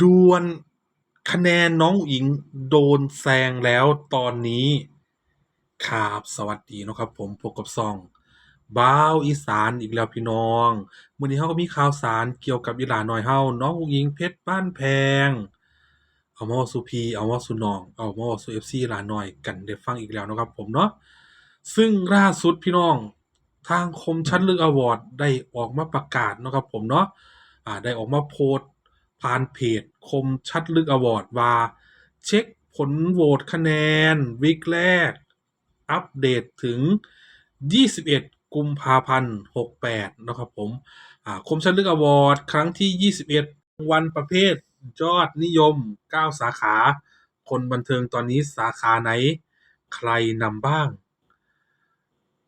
ดวลคะแนนน้องอุ๋งอิ๋งโดนแซงแล้วตอนนี้ครับสวัสดีนะครับผมพบกับช่องบ้าวอีสานอีกแล้วพี่น้องมื้อนี้เราก็มีข่าวสารเกี่ยวกับอีหลาน้อยเราน้องอุ๋งอิ๋งเพชรบ้านแพง เอามาว้าสู่พี่เอามาว้าสู่น้อง เอามาว้าสู่ FC หลาน้อยกันได้ฟังอีกแล้วนะครับผมเนาะซึ่งล่าสุดพี่น้องทางคมชัดลึกอวอร์ดได้ออกมาประกาศนะครับผมเนาะอ่าได้ออกมาโพสต์ ผ่านเพจ คมชัดลึกอวอร์ดว่า เช็คผลโหวตคะแนนวีคแรก อัปเดตถึง 21 กุมภาพันธ์68 นะครับผมอ่าคมชัดลึกอวอร์ดครั้งที่ 21 วันประเภทยอดนิยม 9 สาขา คนบันเทิงตอนนี้สาขาไหน ใครนำบ้าง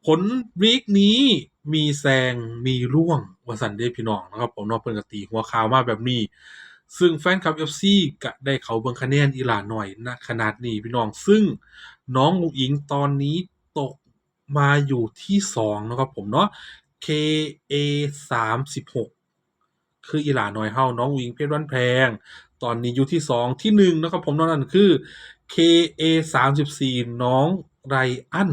ผลวีคนี้ มีแซงมีร่วงว่าสันเดย์พี่น้องนะครับผมเนอกเพิ่นก็ตีหัวข่าวมาแบบนี้ ซึ่งแฟนคลับ FC ก็ได้เขาเบิงคะแนนอีหลาหน่อยณขนาดนี้พี่น้อง ซึ่งน้องอุ๋งอิงตอนนี้ตกมาอยู่ที่2นะครับผมเนาะ KA 36คืออีหลาหน้อยเฮาน้องอุ๋งอิงเพชรบ้นแพง ตอนนี้อยู่ที่2ที่1นะครับผมเนาะนั่นคือ KA 34น้องไรอัน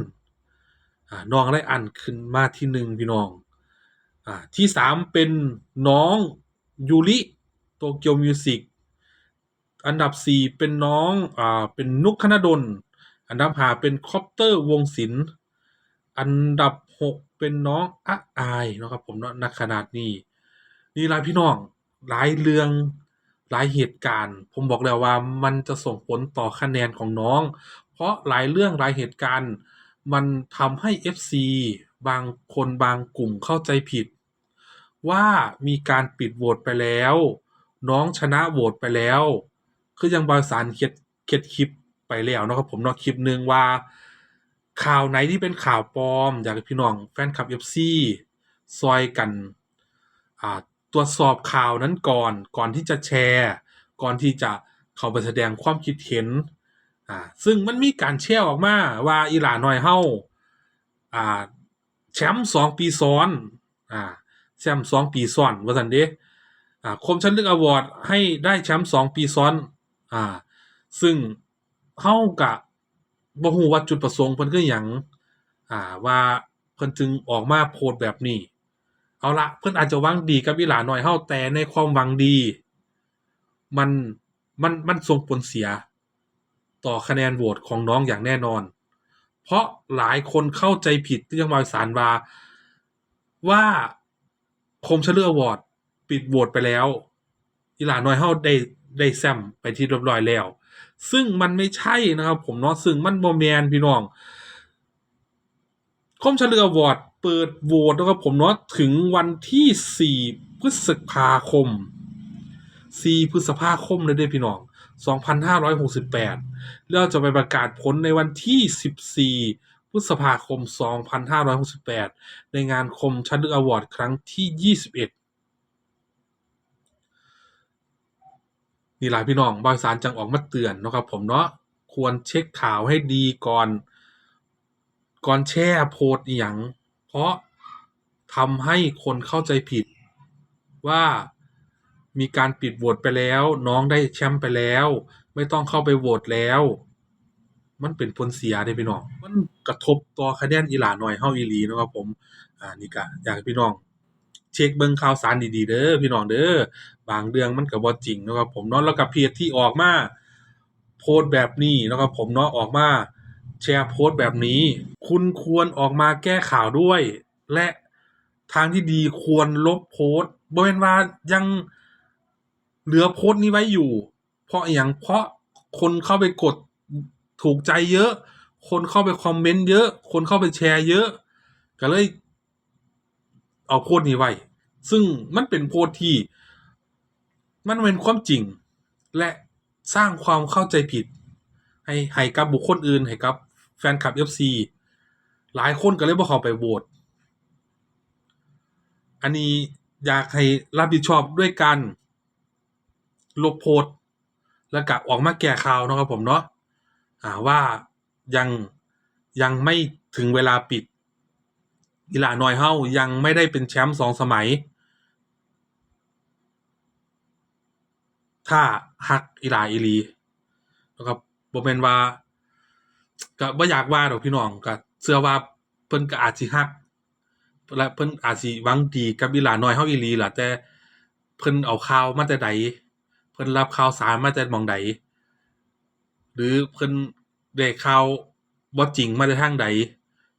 น้องไรอันขึ้นมาที่หนึ่งพี่น้องอที่สามเป็นน้องยูริโตเกียวมิวสิกอันดับสี่เป็นน้องอ่าเป็นนุกคณดล อันดับห้าเป็นคอปเตอร์วงศิลป์อันดับหกเป็นน้องอะอายนะครับผมเนาะนักขนาดนี้ นี่หลายพี่น้องหลายเรื่องหลายเหตุการณ์ ผมบอกแล้วว่ามันจะส่งผลต่อคะแนนของน้อง เพราะหลายเรื่องหลายเหตุการณ์ มันทำให้ FC บางคนบางกลุ่มเข้าใจผิด ว่ามีการปิดโหวตไปแล้ว น้องชนะโหวตไปแล้ว คือยังบาสารเขียนเขียนคลิปไปแล้วนะครับผมนาะคลิปหนึ่งว่า ข่าวไหนที่เป็นข่าวปลอม อยากให้พี่น้องแฟนคลับ FC ซอยกันอ่าตรวจสอบข่าวนั้นก่อนก่อนที่จะแชร์ ก่อนที่จะเข้าไปแสดงความคิดเห็น อ่าซึ่งมันมีการแชร์ออกมาว่าอีหลาน้อยเฮาอ่าแชมป์สองปีซ้อนอ่าแชมป์สองปีซ้อนว่าซั่นเดอ่าคมชัดลึกอวอร์ดให้ได้แชมป์สองปีซ้อนอ่าซึ่งเฮาก็บ่ฮู้ว่าจุดประสงค์เพิ่นคือหยังอ่าว่าเพิ่นจึงออกมาโพสต์แบบนี้ เอาละเพิ่นอาจจะหวังดีกับอีหลาน้อยเฮาแต่ในความหวังดี มันมันมันส่งผลเสีย ต่อคะแนนโหวตของน้องอย่างแน่นอน เพราะหลายคนเข้าใจผิดที่ยังมาสารวาว่าคมชลืออวอร์ดปิดโหวตไปแล้วอีหลาน้อยเฮาได้ได้แซมไปที่เรียบร้อยแล้ว ซึ่งมันไม่ใช่นะครับ ผมเนาะซึ่งมันบ่แมนพี่น้องคมชลืออวอร์ดเปิดโหวตนะครับผมเนาะถึงวันที่ 4 พฤษภาคม 4 พฤษภาคมเลยด้อพี่น้อง 2568 แล้วจะไปประกาศผลในวันที่ 14 พฤษภาคม 2568 ในงานคมชัดลึกอวอร์ดครั้งที่ 21นี่หลายพี่น้องบางสารจังออกมาเตือนนะครับผมเนาะควรเช็คข่าวให้ดีก่อน ก่อนแช่โพสต์อย่าง เพราะทำให้คนเข้าใจผิดว่า มีการปิดโหวตไปแล้ว น้องได้แชมป์ไปแล้ว ไม่ต้องเข้าไปโหวตแล้ว มันเป็นผลเสียเด้พี่น้อง มันกระทบต่อคะแนนอีหลาหน้อยเฮาอีหลีนะครับผม อ่านี่ก็อยากให้พี่น้อง เช็คเบิ่งข่าวสารดีๆเด้อพี่น้องเด้อบางเรื่องมันก็บ่จริงนะครับผมเนาะแล้วก็เพจที่ออกมาโพสต์แบบนี้นะครับผมเนาะออกมาแชร์โพสต์แบบนี้ คุณควรออกมาแก้ข่าวด้วย และทางที่ดีควรลบโพสต์บ่แม่นว่ายัง เหลือโพสต์นี้ไว้อยู่ เพราะอหยังเพราะคนเข้าไปกดถูกใจเยอะ คนเข้าไปคอมเมนต์เยอะ คนเข้าไปแชร์เยอะ ก็เลย เอาโพสต์นี้ไว้ ซึ่งมันเป็นโพสต์ที่ มันเป็นความจริง และสร้างความเข้าใจผิด ให้ให้กับบุคคลอื่นให้กับแฟนคลับ FC หลายคนก็เลยบ่เขาไปโหวตอันนี้อยากให้รับผิดชอบด้วยการ ลบโพสต์แล้วก็ออกมาแก้ข่าวนะครับผมเนาะอ่าว่ายังยังไม่ถึงเวลาปิดอีหลาน้อยเฮายังไม่ได้เป็นแชมป์สองสมัย ถ้าฮักอีหลาอีลีนะครับบ่แม่นว่าก็บ่อยากว่าดอกพี่น้องก็เชื่อว่าเพิ่นก็อาจสิฮักและเพิ่นอาจสิหวังดีกับอีหลาน้อยเฮาอีหลีล่ะแต่เพิ่นเอาข่าวมาแต่ใด เพิ่นรับข่าวสารมาแต่หม่องใด หรือเพิ่นได้ข่าวบ่จริงมาแต่ทางใด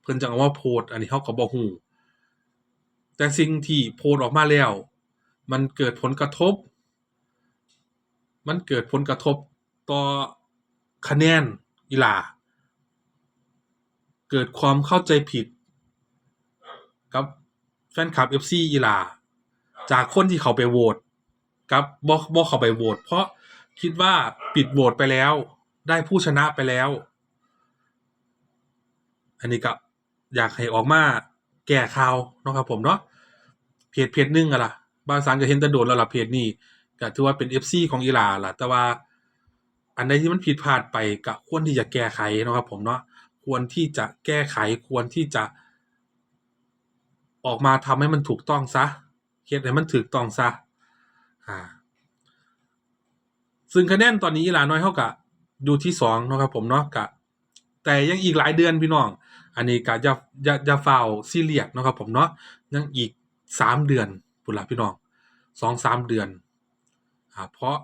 เพิ่นจังเอามาโพสต์ อันนี้เฮาก็บ่ฮู้แต่สิ่งที่โพสต์ออกมาแล้ว มันเกิดผลกระทบ มันเกิดผลกระทบต่อคะแนนอีหลาเกิดความเข้าใจผิด กับแฟนคลับ FC อีหลาจากคนที่เขาไปโหวต กับบ่บ่เข้าไปโหวตเพราะคิดว่าปิดโหวตไปแล้ว ได้ผู้ชนะไปแล้ว อันนี้ก็อยากให้ออกมาแก้ข่าวเนาะครับผมเนาะเพจเพจหนึงอะล่ะบางสารก็เห็นแต่โดนแล้วล่ะเพจนี้ก็ถือว่าเป็น FC ของอีหลาล่ะ แต่ว่า อันใดที่มันผิดพลาดไปก็ควรที่จะแก้ไขนะครับผมเนาะควรที่จะแก้ไขควรที่จะ ออกมาทำให้มันถูกต้องซะเฮ็ดให้มันถูกต้องซะ อ่า ซึ่งคะแนนตอนนี้อีหลาน้อยเฮาก็อยู่ที่2เนะครับผมเนาะก็แต่ยังอีกหลายเดือนพี่น้อง อันนี้ก็อย่าอย่าอย่าฟ้าซีเรียสนะครับผมเนาะยังอีก3เดือนพุ่นล่ะพี่น้อง2-3เดือนอ่าเพราะ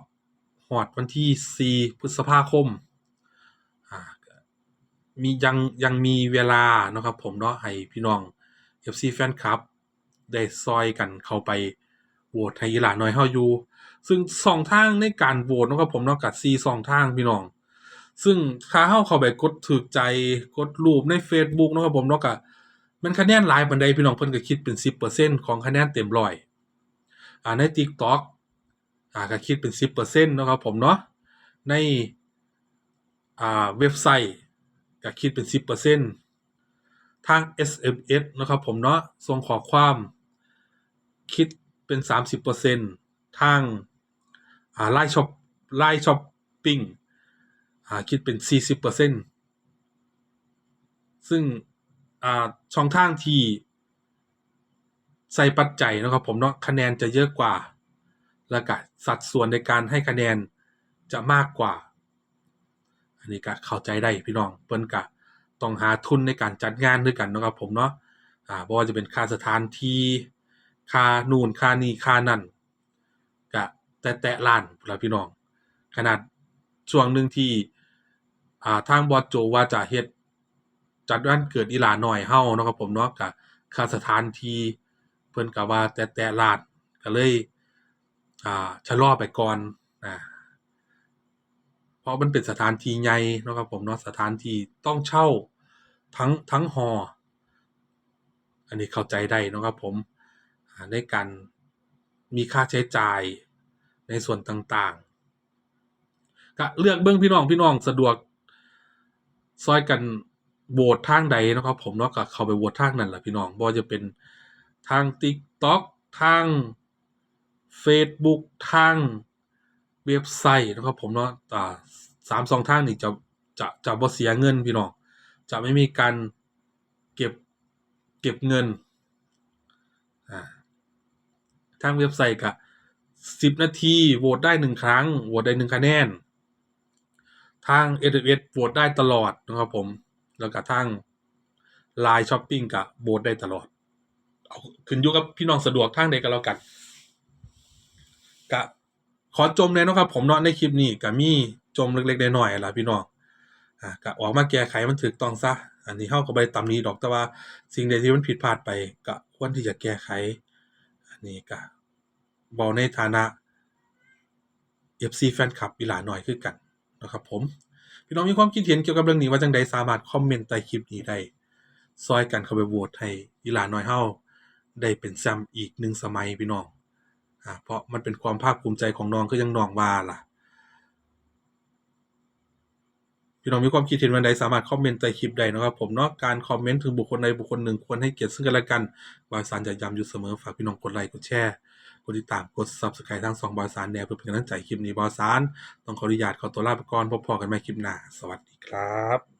ฮอดวันที่4พฤษภาคมอ่ามียังยังมีเวลานะครับผมเนาะให้พี่น้อง FC แฟนคลับ ได้ซอยกันเข้าไป โหวตให้อีหลาน้อยเฮาอยู่ ซึ่งสองทางในการโหวตเนาะครับผมเนาะก็4 2ทางพี่น้อง ซึ่งถ้าเฮาเข้าไปกดถูกใจกดรูปในเฟซบุ๊กเนาะครับผมเนาะก็มันคะแนนหลายปานใดพี่น้องเพิ่นก็คิดเป็น 10%ของคะแนนเต็มร้อยอ่าใน TikTok อ่าก็คิดเป็น 10%เนาะครับผมเนาะในอ่าเว็บไซต์ก็คิดเป็น 10%ทาง SMS เนะครับผมเนาะส่งข้อความคิด เป็น 30%ทางอ่า LINE Shop LINE Shopping อ่าคิดเป็น 40%ซึ่งอ่าช่องทางที่ใส่ปัจจัยนะครับผมเนาะคะแนนจะเยอะกว่า แล้วก็สัดส่วนในการให้คะแนนจะมากกว่า อันนี้ก็เข้าใจได้พี่น้องเพิ่นก็ต้องหาทุนในการจัดงานด้วยกันนะครับผมเนาะอ่าบ่ว่าจะเป็นค่าสถานที่ คานูนคานีคานั่นก็แตะๆล้านพุ่นล่ะพี่น้อง ขนาดช่วงหนึ่งที่อ่าทางบอสโจว่าจะเฮ็ดจัดวันเกิดอีหลาหน้อยเฮาเนาะครับผมเนาะก็ค่าสถานที่เพิ่นก็ว่าแตะๆล้านก็เลยอ่าชะลอไปก่อนอ่าเพราะมันเป็นสถานที่ใหญ่เนาะครับผมเนาะสถานที่ต้องเช่าทั้งทั้งหอ อันนี้เข้าใจได้เนาะครับผม ในการมีค่าใช้จ่ายในส่วนต่างๆ ก็เลือกเบิ่งพี่น้องพี่น้องสะดวกซอยกันโหวตทางใดนะครับ ผมเนาะก็เข้าไปโหวตทางนั้นแหละพี่น้องบ่ว่าจะเป็นทาง TikTok ทาง Facebook ทางเว็บไซต์นะครับผมเนาะอ่าสามสองทางนี่จะจะจะบ่เสียเงินพี่น้อง จะไม่มีการเก็บเก็บเงิน ทางเว็บไซต์ก็10นาทีโหวตได้1ครั้งโหวตได้1คะแนน ทาง SMS โหวตได้ตลอดนะครับผม แล้วก็ทาง Line Shopping ก็โหวตได้ตลอด เอาขึ้นอยู่กับพี่น้องสะดวกทางใดก็แล้วกันก็ขอจมเลยนะครับ ผมเนาะในคลิปนี้ก็มีจมเล็กๆน้อยๆล่ะพี่น้องอ่าก็ออกมาแก้ไขมันถูกต้องซะอันนี้เฮาก็บ่ได้ตำหนิดอกแต่ว่าสิ่งใดที่มันผิดพลาดไปก็ควรที่จะแก้ไข นี่ก็เว้าในฐานะ FC แฟนคลับอีหลาหน่อยคือกันนะครับผมพี่น้องมีความคิดเห็นเกี่ยวกับเรื่องนี้ว่าจังใดสามารถคอมเมนต์ใต้คลิปนี้ได้ซอยกันเข้าไปโหวตให้อีหลาหน่อยเฮาได้เป็นแชมป์อีกหนึ่งสมัยพี่น้องอ่าเพราะมันเป็นความภาคภูมิใจของน้องก็ยังน้องว่าล่ะ พี่น้องมีความคิดเห็นวันใดสามารถคอมเมนต์ใต้คลิปได้นะครับผมเนาะการคอมเมนต์ถึงบุคคลใดบุคคลหนึ่งควรให้เกียรติซึ่งกันและกันบอสารจะย้ำอยู่เสมอฝากพี่น้องกดไลค์กดแชร์กดติดตามกด Subscribe ทั้งสองบอสารแนวเพื่อเป็นกำลังใจคลิปนี้บอสารต้องขออนุญาตขอตัวลาไปก่อนพบพอกันใหม่คลิปหน้าสวัสดีครับ